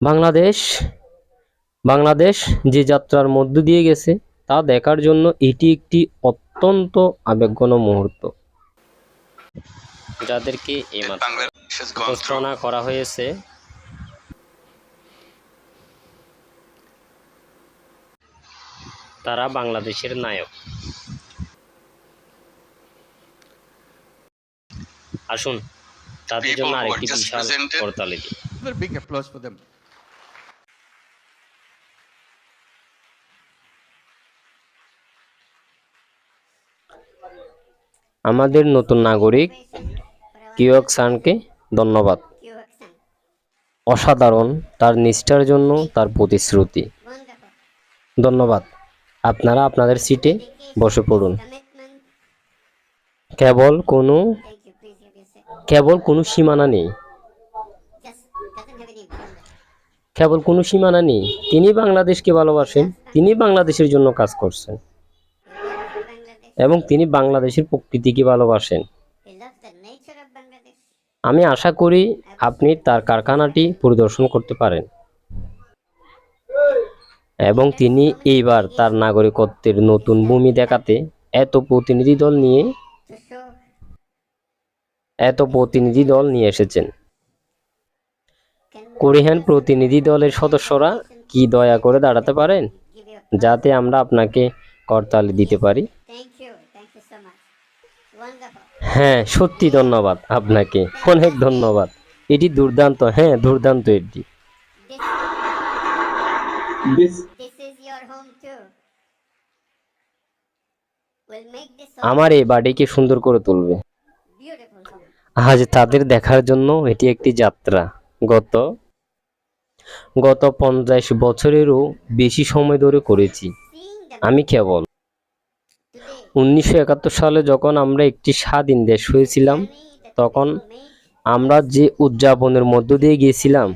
বাংলাদেশ বাংলাদেশ যে যাত্রার মধ্য দিয়ে গেছে তা দেখার জন্য এটি একটি অত্যন্ত আবেগঘন মুহূর্ত। যাদেরকে. ঘোষণা করা হয়েছে তারা বাংলাদেশের নায়ক। আসুন তাদের জন্য আরেকটি বিশাল করতালি দিই Another big applause আমাদের নতুন নাগরিক কিয়ক সানকে ধন্যবাদ। অসাধারণ তার নিষ্ঠার জন্য তার প্রতিশ্রুতি। ধন্যবাদ। আপনারা আপনাদের সিটে বসে পড়ুন। কেবল কোনো কেবল কোনো সীমানা নেই। কেবল কোনো সীমানা নেই। তিনি বাংলাদেশকে ভালোবাসেন, তিনি বাংলাদেশের জন্য কাজ করছেন। এবং তিনি বাংলাদেশের প্রকৃতিকে ভালোবাসেন। আমি আশা করি আপনি তার কারখানাটি পরিদর্শন করতে পারেন। এবং তিনি এইবার তার নাগরিকত্বের নতুন ভূমি দেখাতে এত প্রতিনিধি দল নিয়ে এত প্রতিনিধি দল নিয়ে এসেছেন। কোরিয়ান প্রতিনিধি দলের সদস্যরা কি দয়া করে দাঁড়াতে পারেন? যাতে আমরা আপনাকে করতালি দিতে পারি। হ্যাঁ সত্যি ধন্যবাদ আপনাকে। অনেক ধন্যবাদ। এটি দুর্দান্ত হ্যাঁ দুর্দান্ত এটি। আমার এই বাড়িকে সুন্দর করে তুলবে। আজ তাদের দেখার জন্য এটি একটি যাত্রা। গত গত পঞ্চাশ বছরেরও বেশি সময় ধরে করেছি। আমি কেবল উনিশশো একাত্তর সালে যখন আমরা একটি স্বাধীন দেশ হয়েছিলাম, তখন আমরা যে উদযাপনের মধ্য দিয়ে গিয়েছিলাম,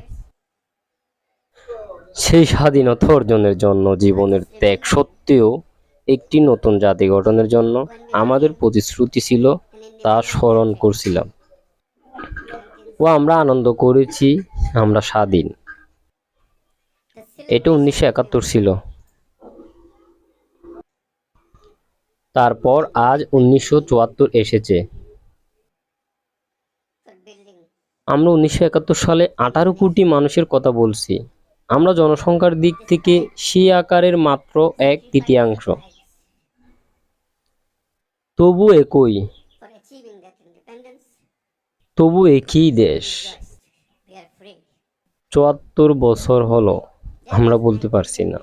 সেই স্বাধীনতা অর্জনের জন্য, জীবনের ত্যাগ সত্ত্বেও একটি নতুন জাতি গঠনের জন্য আমাদের প্রতিশ্রুতি ছিল, তা স্মরণ করছিলাম। ও আমরা আনন্দ করেছি, আমরা স্বাধীন। এটা উনিশশো একাত্তর ছিল। তারপর আজ উনিশশো চুয়াত্তর এসেছে আমরা উনিশশো একাত্তর সালে আঠারো কোটি মানুষের কথা বলছি আমরা জনসংখ্যার দিক থেকে সেই আকারের মাত্র এক তৃতীয়াংশ তবু একই. তবু একই দেশ. চুয়াত্তর বছর হলো, আমরা বলতে পারছি না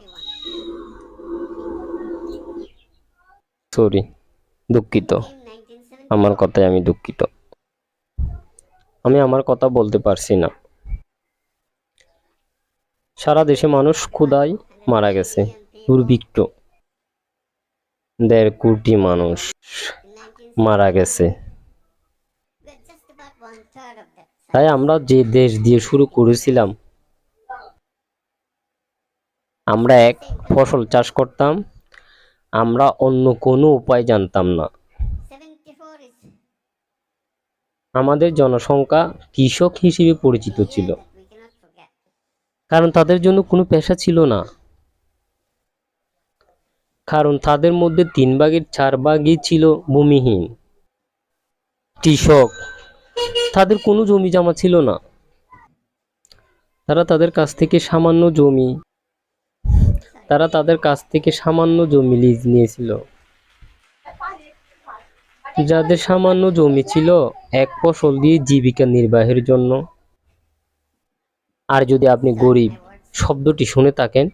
সরি, দুঃখিত। আমার কথায় আমি দুঃখিত। আমি আমার কথা বলতে পারছি না। সারা দেশে মানুষ ক্ষুধায় মারা গেছে, দুর্ভিক্ষ। দেড় কোটি মানুষ মারা গেছে. তাই আমরা যে দেশ দিয়ে শুরু করেছিলাম, আমরা এক ফসল চাষ করতাম আমরা অন্য কোনো উপায় জানতাম না। আমাদের জনসংখ্যা কৃষক হিসেবে পরিচিত ছিল. কারণ তাদের জন্য কোনো পেশা ছিল না। কারণ তাদের মধ্যে তিন ভাগের চার ভাগই ছিল ভূমিহীন। কৃষক, তাদের কোনো জমি জমা ছিল না। তারা তাদের কাছ থেকে সামান্য জমি তারা তাদের কাছ থেকে সামান্য জমি লিজ নিয়েছিল। যাদের সামান্য জমি ছিল, এক ফসল দিয়ে জীবিকা নির্বাহের জন্য। আর যদি আপনি গরিব, শব্দটি শুনে থাকেন।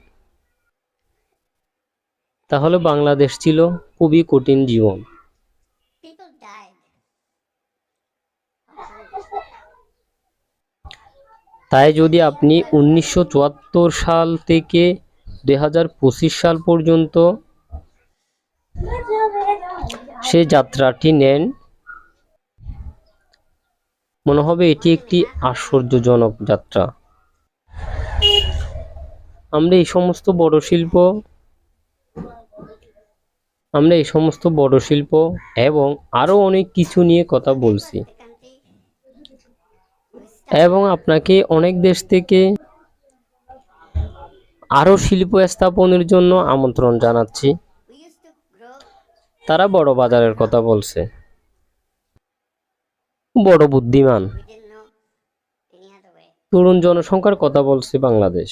তাহলে বাংলাদেশ ছিল খুবই কঠিন জীবন। তাই যদি আপনি উনিশশো চুয়াত্তর সাল থেকে দুই হাজার পঁচিশ সাল পর্যন্ত সে যাত্রাটি নেন। মনে হবে এটি একটি আশ্চর্যজনক যাত্রা। আমরা এই সমস্ত বড় শিল্প, আমরা এই সমস্ত বড় শিল্প এবং আরও অনেক কিছু নিয়ে কথা বলছি। এবং আপনাকে অনেক দেশ থেকে আরও শিল্প স্থাপনের জন্য আমন্ত্রণ জানাচ্ছি. তারা বড় বাজারের কথা বলছে বড় বুদ্ধিমান. তরুণ জনসংখ্যার কথা বলছে বাংলাদেশ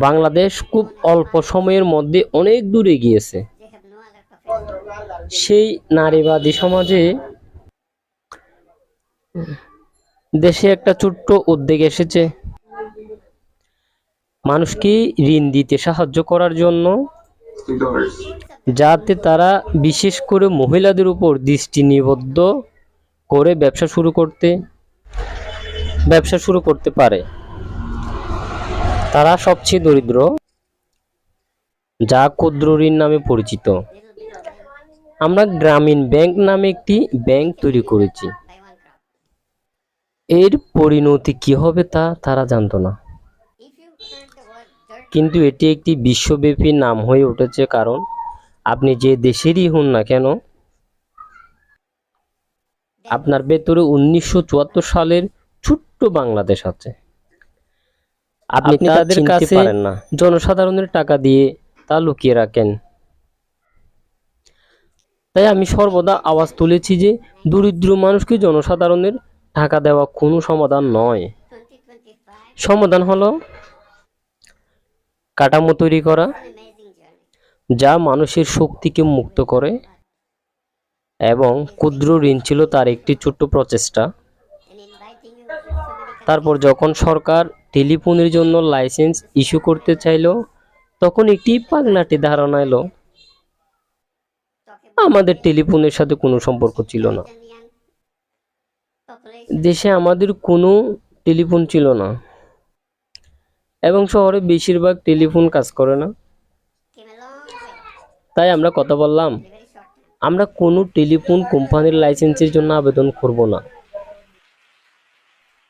বাংলাদেশ খুব অল্প সময়ের মধ্যে অনেক দূরে গিয়েছে. সেই নারীবাদী সমাজে দেশে একটা ছোট্ট উদ্যোগ এসেছে। মানুষকে ঋণ দিতে সাহায্য করার জন্য যাতে তারা বিশেষ করে মহিলাদের উপর দৃষ্টি নিবদ্ধ করে ব্যবসা শুরু করতে, ব্যবসা শুরু করতে পারে। তারা সবচেয়ে দরিদ্র, যা ক্ষুদ্র ঋণ নামে পরিচিত। আমরা গ্রামীণ ব্যাংক নামে একটি ব্যাংক তৈরি করেছি. এর পরিণতি কি হবে তা তারা জানতো না। কিন্তু এটি একটি বিশ্বব্যাপী নাম হয়ে উঠেছে কারণ আপনি যে দেশেরই হন না কেন আপনার ভেতরে উনিশশো চুয়াত্তর সালের ছোট্ট বাংলাদেশ আছে। আপনি তাদের কাছে না। জনসাধারণের টাকা দিয়ে তা লুকিয়ে রাখেন। তাই আমি সর্বদা আওয়াজ তুলেছি যে দরিদ্র মানুষকে জনসাধারণের টাকা দেওয়া কোনো সমাধান নয় সমাধান হলো কাঠামো তৈরি করা. যা মানুষের শক্তিকে মুক্ত করে এবং ক্ষুদ্র ঋণ ছিল তার একটি ছোট্ট প্রচেষ্টা তারপর যখন সরকার টেলিফোনের জন্য লাইসেন্স ইস্যু করতে চাইলো, তখন একটি পাগলাটি ধারণা এলো, আমাদের টেলিফোনের সাথে কোনো সম্পর্ক ছিল না দেশে আমাদের কোনো টেলিফোন ছিল না। এবং শহরে বেশিরভাগ টেলিফোন কাজ করে না। তাই আমরা কথা বললাম. আমরা কোনো টেলিফোন কোম্পানির লাইসেন্সের জন্য আবেদন করব না।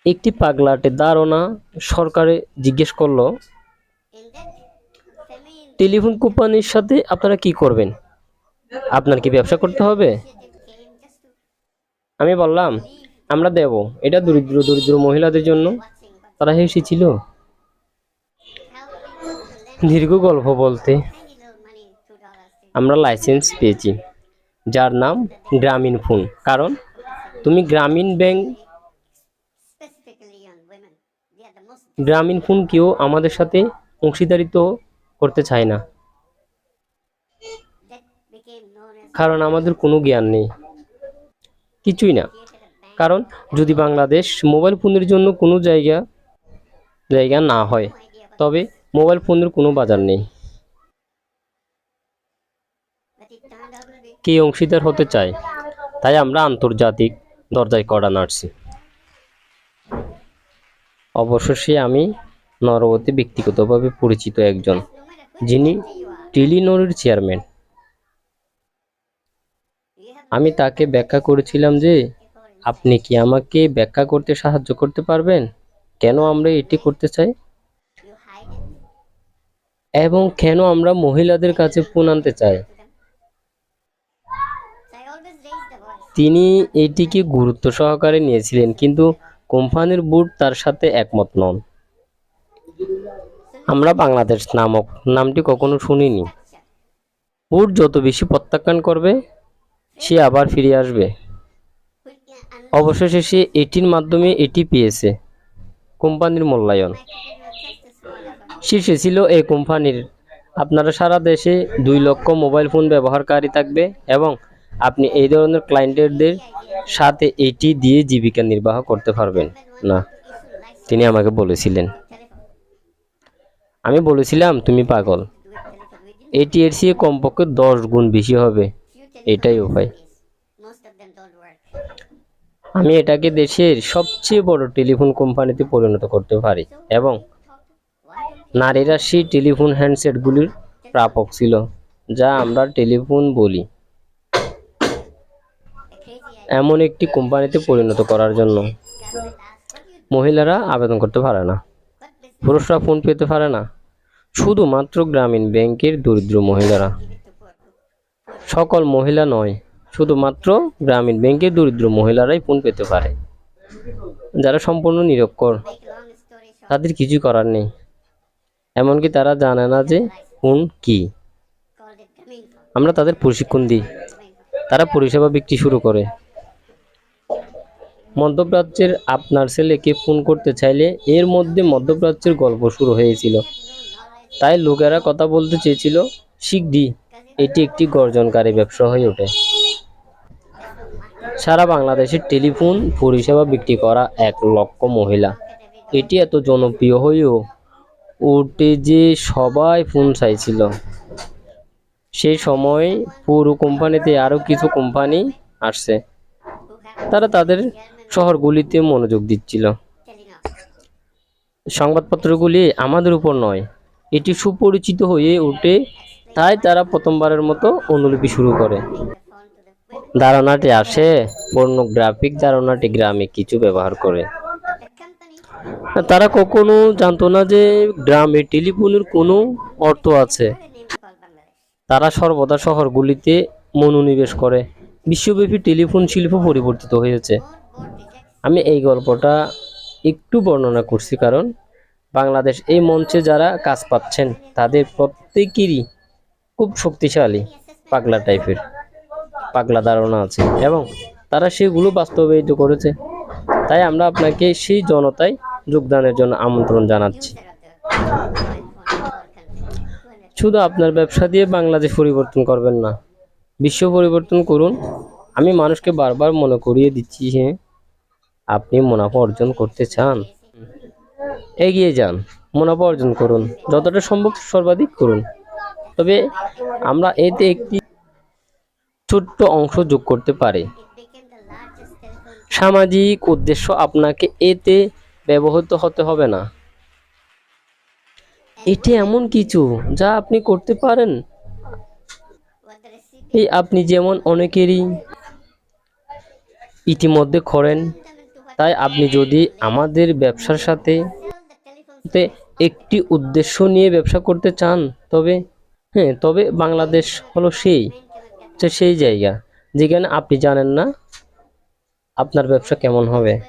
একটি পাগলাটে ধারণা সরকারে জিজ্ঞেস করল, টেলিফোন কোম্পানির সাথে আপনারা কি করবেন? আপনার কি ব্যবসা করতে হবে? আমি বললাম আমরা দেব। এটা দরিদ্র দরিদ্র মহিলাদের জন্য। তারা lend দীর্ঘ গল্প বলতে আমরা লাইসেন্স পেয়েছি, যার নাম গ্রামীণ ফোন। কারণ তুমি গ্রামীণ ব্যাংক গ্রামীণ ফোন কেউ আমাদের সাথে অংশীদারিত্ব করতে চায় না। কারণ আমাদের কোনো জ্ঞান নেই। কিছুই না। কারণ যদি বাংলাদেশ মোবাইল ফোনের জন্য কোনো জায়গা জায়গা না হয়, তবে মোবাইল ফোনের কোনো বাজার নেই। কে অংশীদার হতে চায়? তাই আমরা আন্তর্জাতিক দরজায় কড়া নাড়ছি। অবশেষে আমি নরবতী ব্যক্তিগতভাবে পরিচিত একজন, যিনি টেলিনোরের চেয়ারম্যান আমি তাকে ব্যাখ্যা করেছিলাম যে আপনি কি আমাকে ব্যাখ্যা করতে সাহায্য করতে পারবেন কেন আমরা এটি করতে চাই এবং কেন আমরা মহিলাদের কাছে ফোন আনতে চাই. তিনি এটিকে গুরুত্ব সহকারে নিয়েছিলেন, কিন্তু কোম্পানির বোর্ড তার সাথে একমত নন আমরা বাংলাদেশ নামক নামটি কখনো শুনিনি. বোর্ড যত বেশি প্রত্যাখ্যান করবে, সে আবার ফিরে আসবে অবশেষে সে এটির মাধ্যমে এটি পেয়েছে কোম্পানির মূল্যায়ন. শীর্ষে ছিল এই কোম্পানির। আপনারা সারা দেশে দুই লক্ষ মোবাইল ফোন ব্যবহারকারী থাকবে এবং আপনি এই ধরনের ক্লায়েন্টদের সাথে এটি দিয়ে জীবিকা নির্বাহ করতে পারবেন না, তিনি আমাকে বলেছিলেন। আমি বলেছিলাম, তুমি পাগল। এটি এর চেয়ে কমপক্ষে দশ গুণ বেশি হবে। এটাই উপায়। আমি এটাকে দেশের সবচেয়ে বড় টেলিফোন কোম্পানিতে পরিণত করতে পারি এবং নারীরা সেই টেলিফোন হ্যান্ডসেটগুলির প্রাপক ছিল, যা আমরা টেলিফোন বলি? এমন একটি কোম্পানিতে পরিণত করার জন্য মহিলারা আবেদন করতে পারে না, পুরুষরা ফোন পেতে পারে না শুধুমাত্র গ্রামীণ ব্যাংকের দরিদ্র মহিলারা সকল মহিলা নয় শুধুমাত্র গ্রামীণ ব্যাংকের দরিদ্র মহিলারাই ফোন পেতে পারে, যারা সম্পূর্ণ নিরক্ষর। তাদের কিছু করার নেই। এমনকি তারা জানে না যে ফোন কি. আমরা তাদের প্রশিক্ষণ দিই। তারা পরিষেবা বিক্রি শুরু করে। মধ্যপ্রাচ্যের আপনার ছেলেকে ফোন করতে চাইলে এর মধ্যে মধ্যপ্রাচ্যের গল্প শুরু হয়েছিল। তাই লোকেরা কথা বলতে চেয়েছিল শিগগিরই এটি একটি গর্জনকারী ব্যবসা হয়ে ওঠে। সারা বাংলাদেশে টেলিফোন পরিষেবা বিক্রি করা এক লক্ষ মহিলা। এটি এত জনপ্রিয় হয়েও ওঠে যে সবাই ফোন চাইছিল। সেই সময় পুরো কোম্পানিতে আরও কিছু কোম্পানি আসছে। তারা তাদের শহরগুলিতে মনোযোগ দিচ্ছিল। সংবাদপত্রগুলি আমাদের উপর নয়, এটি সুপরিচিত হয়ে ওঠে, তাই তারা প্রথমবারের মতো অনুলিপি শুরু করে। ধারণাটি আসে, পর্নোগ্রাফিক ধারণাটি গ্রামে কিছু ব্যবহার করে তারা কখনো জানতো না যে গ্রামে টেলিফোনের কোনো অর্থ আছে. তারা সর্বদা শহরগুলিতে মনোনিবেশ করে বিশ্বব্যাপী টেলিফোন শিল্প পরিবর্তিত হয়েছে. আমি এই গল্পটা একটু বর্ণনা করছি কারণ বাংলাদেশ এই মঞ্চে যারা কাজ পাচ্ছেন, তাদের প্রত্যেকেরই খুব শক্তিশালী পাগলা টাইপের পাগলা ধারণা আছে এবং তারা সেগুলো বাস্তবায়িত করেছে। তাই আমরা আপনাকে সেই জনতায় যোগদানের জন্য আমন্ত্রণ জানাচ্ছি. শুধু আপনার ব্যবসা দিয়ে বাংলাদেশ পরিবর্তন করবেন না, বিশ্ব পরিবর্তন করুন। আমি মানুষকে বারবার মনে করিয়ে দিচ্ছি যে আপনি মুনাফা অর্জন করতে চান, এগিয়ে যান, মুনাফা অর্জন করুন, যতটা সম্ভব সর্বাধিক করুন। তবে আমরা এতে একটি ছোট্ট অংশ যোগ করতে পারি। সামাজিক উদ্দেশ্য আপনাকে এতে ব্যবহৃত হতে হবে না। এটি এমন কিছু যা আপনি করতে পারেন। এই আপনি যেমন অনেকেরই ইতিমধ্যে করেন, তাই আপনি যদি আমাদের ব্যবসার সাথে একটি উদ্দেশ্য নিয়ে ব্যবসা করতে চান, তবে হ্যাঁ তবে বাংলাদেশ হলো সেই। যে সেই জায়গা। যেখানে আপনি জানেন না আপনার ব্যবসা কেমন হবে।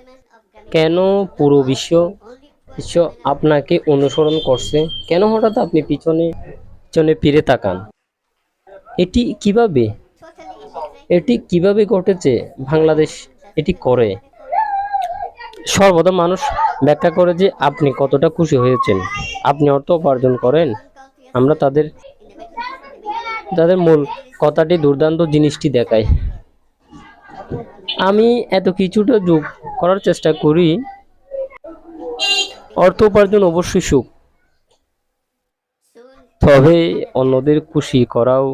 কেন পুরো বিশ্ব বিশ্ব আপনাকে অনুসরণ করছে? কেন হঠাৎ আপনি পিছনে পিছনে ফিরে তাকান? এটি কীভাবে? এটি কীভাবে ঘটেছে? বাংলাদেশ এটি করে। সর্বদা মানুষ ব্যাখ্যা করে যে আপনি কতটা খুশি হয়েছেন। আপনি অর্থ উপার্জন করেন। আমরা তাদের তাদের মূল কথাটি দুর্দান্ত জিনিসটি দেখায়। আমি এত কিছুটা যোগ করার চেষ্টা করি, অর্থ উপার্জন অবশ্যই সুখ। তবে অন্যদের খুশি করাও।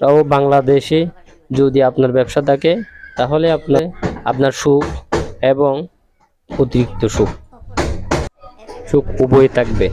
তাও বাংলাদেশে যদি আপনার ব্যবসা থাকে, তাহলে আপনার আপনার সুখ এবং অতিরিক্ত সুখ সুখ উভয় থাকবে।